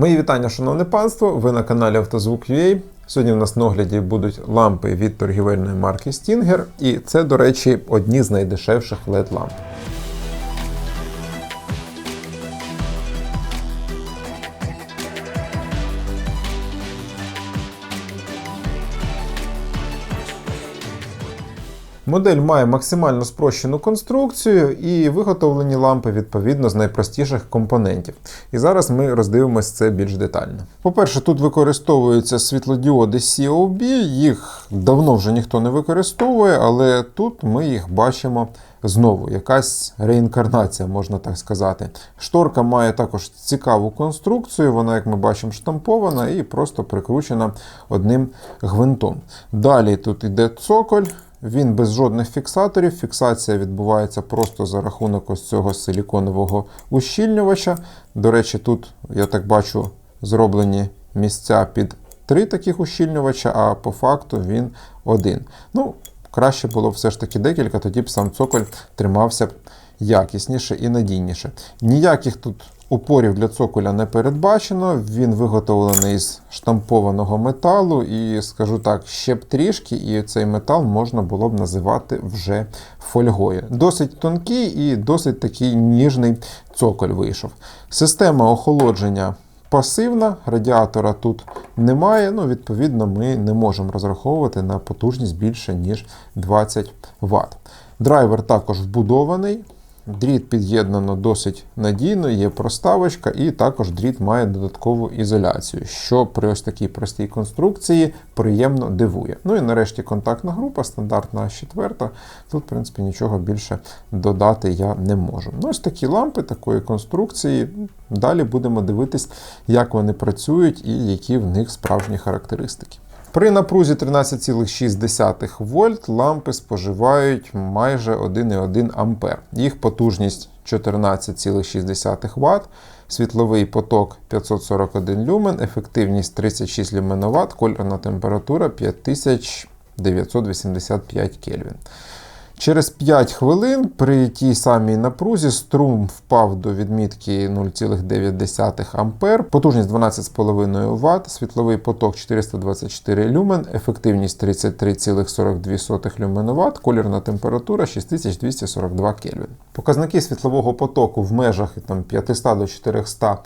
Мої вітання, шановне панство! Ви на каналі Автозвук.ua. Сьогодні в нас на огляді будуть лампи від торгівельної марки Stinger, і це, до речі, одні з найдешевших LED Модель має максимально спрощену конструкцію і виготовлені лампи відповідно з найпростіших компонентів. І зараз ми роздивимося це більш детально. По-перше, тут використовуються світлодіоди COB, їх давно вже ніхто не використовує, але тут ми їх бачимо знову. Якась реінкарнація, можна так сказати. Шторка має також цікаву конструкцію, вона, як ми бачимо, штампована і просто прикручена одним гвинтом. Далі тут йде цоколь. Він без жодних фіксаторів. Фіксація відбувається просто за рахунок ось цього силіконового ущільнювача. До речі, тут, я так бачу, зроблені місця під три таких ущільнювача, а по факту він один. Ну, краще було все ж таки декілька, тоді б сам цоколь тримався б якісніше і надійніше. Ніяких тут упорів для цоколя не передбачено. Він виготовлений з штампованого металу, і скажу так, ще б трішки, і цей метал можна було б називати вже фольгою. Досить тонкий і досить такий ніжний цоколь вийшов. Система охолодження. Пасивна, радіатора тут немає, ну, відповідно, ми не можемо розраховувати на потужність більше, ніж 20 Вт. Драйвер також вбудований. Дріт під'єднано досить надійно, є проставочка, і також дріт має додаткову ізоляцію, що при ось такій простій конструкції приємно дивує. Ну і нарешті контактна група, стандартна четверта. Тут, в принципі, нічого більше додати я не можу. Ну, Ось такі лампи такої конструкції. Далі будемо дивитись, як вони працюють і які в них справжні характеристики. При напрузі 13,6 вольт лампи споживають майже 1,1 А. Їх потужність 14,6 Вт, світловий поток 541 люмен, ефективність 36 люменоват, кольорна температура 5985 Кельвін. Через 5 хвилин при тій самій напрузі струм впав до відмітки 0,9 А, потужність 12,5 Вт, світловий поток 424 люмен, ефективність 33,42 люменоват, колірна температура 6242 Кельвін. Показники світлового потоку в межах там, 500 до 400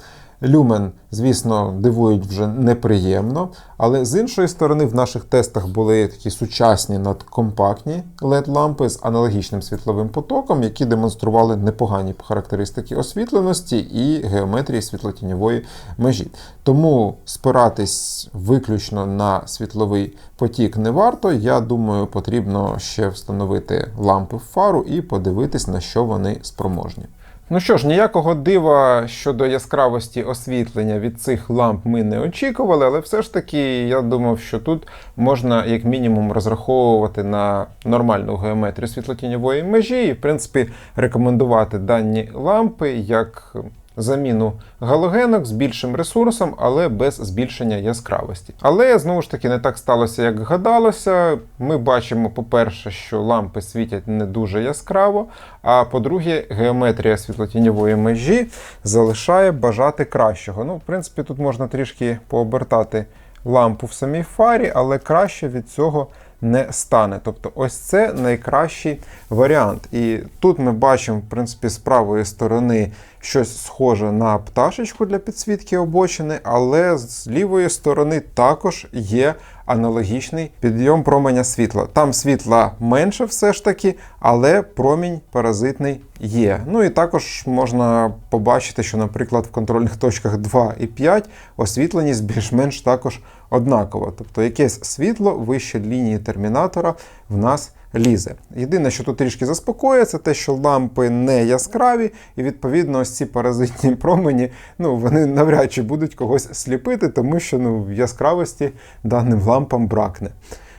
Люмен, звісно, дивують вже неприємно, але з іншої сторони, в наших тестах були такі сучасні надкомпактні LED-лампи з аналогічним світловим потоком, які демонстрували непогані характеристики освітленості і геометрії світлотіньової межі. Тому спиратись виключно на світловий потік не варто. Я думаю, потрібно ще встановити лампи в фару і подивитись, на що вони спроможні. Ну що ж, ніякого дива щодо яскравості освітлення від цих ламп ми не очікували, але все ж таки я думав, що тут можна як мінімум розраховувати на нормальну геометрію світлотіньової межі і, в принципі, рекомендувати дані лампи як заміну галогенок з більшим ресурсом, але без збільшення яскравості. Але знову ж таки не так сталося, як гадалося. Ми бачимо, по-перше, що лампи світять не дуже яскраво. А по-друге, геометрія світлотіньової межі залишає бажати кращого. Ну, в принципі, тут можна трішки пообертати лампу в самій фарі, але краще від цього не стане. Тобто, ось це найкращий варіант. І тут ми бачимо, в принципі, з правої сторони щось схоже на пташечку для підсвітки обочини, але з лівої сторони також є аналогічний підйом променя світла. Там світла менше все ж таки, але промінь паразитний є. Ну і також можна побачити, що, наприклад, в контрольних точках 2 і 5 освітленість більш-менш також однакова. Тобто якесь світло вище лінії термінатора в нас лізе. Єдине, що тут трішки заспокоює, це те, що лампи не яскраві, і відповідно ось ці паразитні промені ну, вони навряд чи будуть когось сліпити, тому що ну, яскравості даним лампам бракне.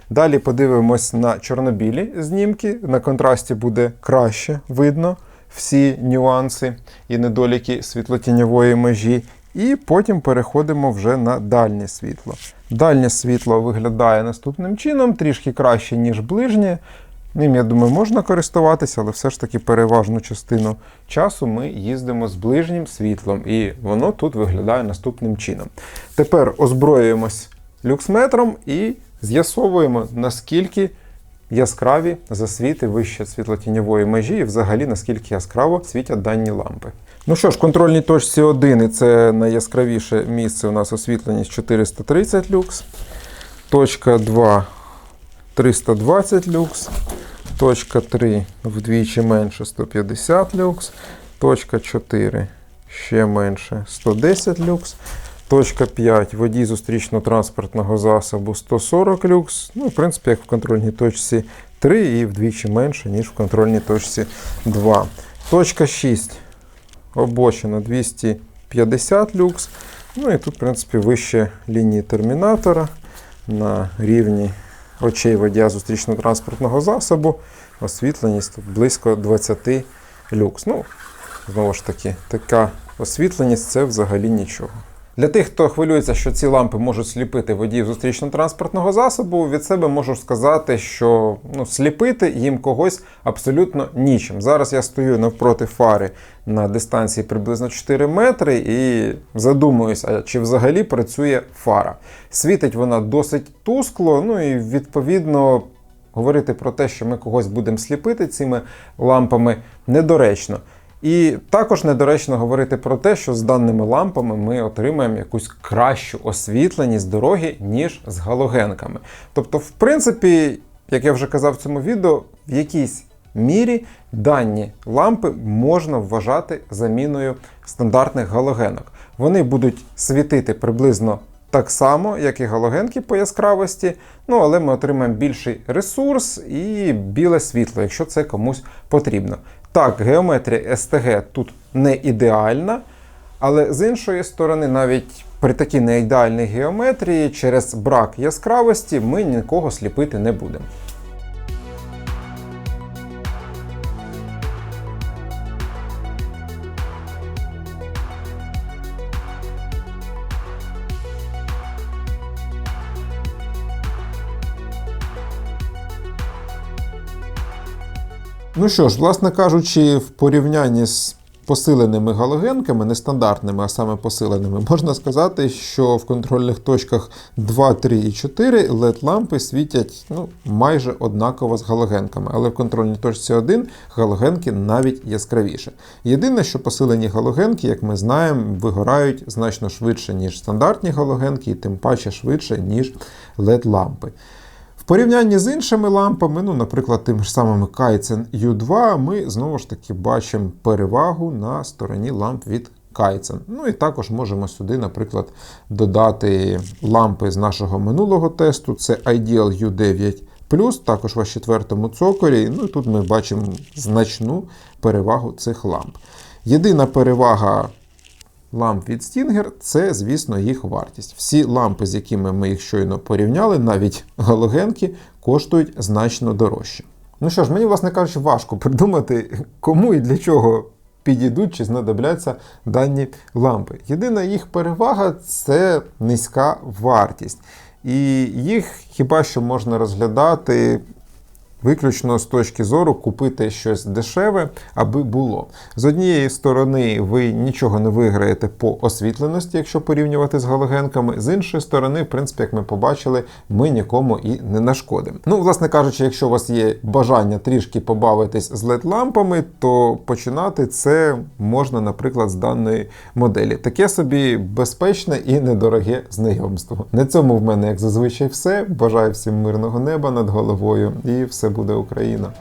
Далі подивимось на чорнобілі знімки. На контрасті буде краще видно всі нюанси і недоліки світлотіньової межі. І потім переходимо вже на дальнє світло. Дальнє світло виглядає наступним чином, трішки краще, ніж ближнє. Ним, я думаю, можна користуватися, але все ж таки переважну частину часу ми їздимо з ближнім світлом, і воно тут виглядає наступним чином. Тепер озброюємось люксметром і з'ясовуємо, наскільки яскраві засвіти вище світлотіньової межі, і взагалі наскільки яскраво світять дані лампи. Ну що ж, контрольній точці 1 і це найяскравіше місце у нас освітленість 430 люкс. Точка 2 320 люкс. Точка 3 вдвічі менше 150 люкс. Точка 4 ще менше 110 люкс. Точка 5 водій зустрічно-транспортного засобу 140 люкс. Ну, в принципі, як в контрольній точці 3 і вдвічі менше, ніж в контрольній точці 2. Точка 6 обочина 250 люкс. Ну і тут, в принципі, вище лінії термінатора на рівні очей водія зустрічно-транспортного засобу. Освітленість тут близько 20 люкс. Ну, знову ж таки, така освітленість це взагалі нічого. Для тих, хто хвилюється, що ці лампи можуть сліпити водіїв зустрічно-транспортного засобу, від себе можу сказати, що ну, сліпити їм когось абсолютно нічим. Зараз я стою навпроти фари на дистанції приблизно 4 метри і задумуюсь, а чи взагалі працює фара. Світить вона досить тускло, ну і відповідно. Говорити про те, що ми когось будемо сліпити цими лампами, недоречно. І також недоречно говорити про те, що з даними лампами ми отримаємо якусь кращу освітленість дороги, ніж з галогенками. Тобто, в принципі, як я вже казав в цьому відео, в якійсь мірі дані лампи можна вважати заміною стандартних галогенок. Вони будуть світити приблизно так само, як і галогенки по яскравості, ну але ми отримаємо більший ресурс і біле світло, якщо це комусь потрібно. Так, геометрія СТГ тут не ідеальна, але з іншої сторони, навіть при такій неідеальній геометрії, через брак яскравості ми нікого сліпити не будемо. Ну що ж, власне кажучи, в порівнянні з посиленими галогенками, нестандартними, а саме посиленими, можна сказати, що в контрольних точках 2, 3 і 4 LED-лампи світять ну, майже однаково з галогенками, але в контрольній точці 1 галогенки навіть яскравіше. Єдине, що посилені галогенки, як ми знаємо, вигорають значно швидше, ніж стандартні галогенки, і тим паче швидше, ніж LED-лампи. Порівнянні з іншими лампами, ну, наприклад, тими ж самими Kaizen U2, ми знову ж таки бачимо перевагу на стороні ламп від Kaizen. Ну і також можемо сюди, наприклад, додати лампи з нашого минулого тесту. Це Ideal U9 також в четвертому цоколі. Ну і тут ми бачимо значну перевагу цих ламп. Єдина перевага ламп від Stinger це, звісно, їх вартість. Всі лампи, з якими ми їх щойно порівняли, навіть галогенки, коштують значно дорожче. Ну що ж, мені, власне кажучи, важко придумати, кому і для чого підійдуть чи знадобляться дані лампи. Єдина їх перевага це низька вартість. І їх хіба що можна розглядати Виключно з точки зору купити щось дешеве, аби було. З однієї сторони, ви нічого не виграєте по освітленості, якщо порівнювати з галогенками. З іншої сторони, в принципі, як ми побачили, ми нікому і не нашкодимо. Ну, власне кажучи, якщо у вас є бажання трішки побавитись з LED-лампами, то починати це можна, наприклад, з даної моделі. Таке собі безпечне і недороге знайомство. На цьому в мене, як зазвичай, все. Бажаю всім мирного неба над головою і все буде Україна.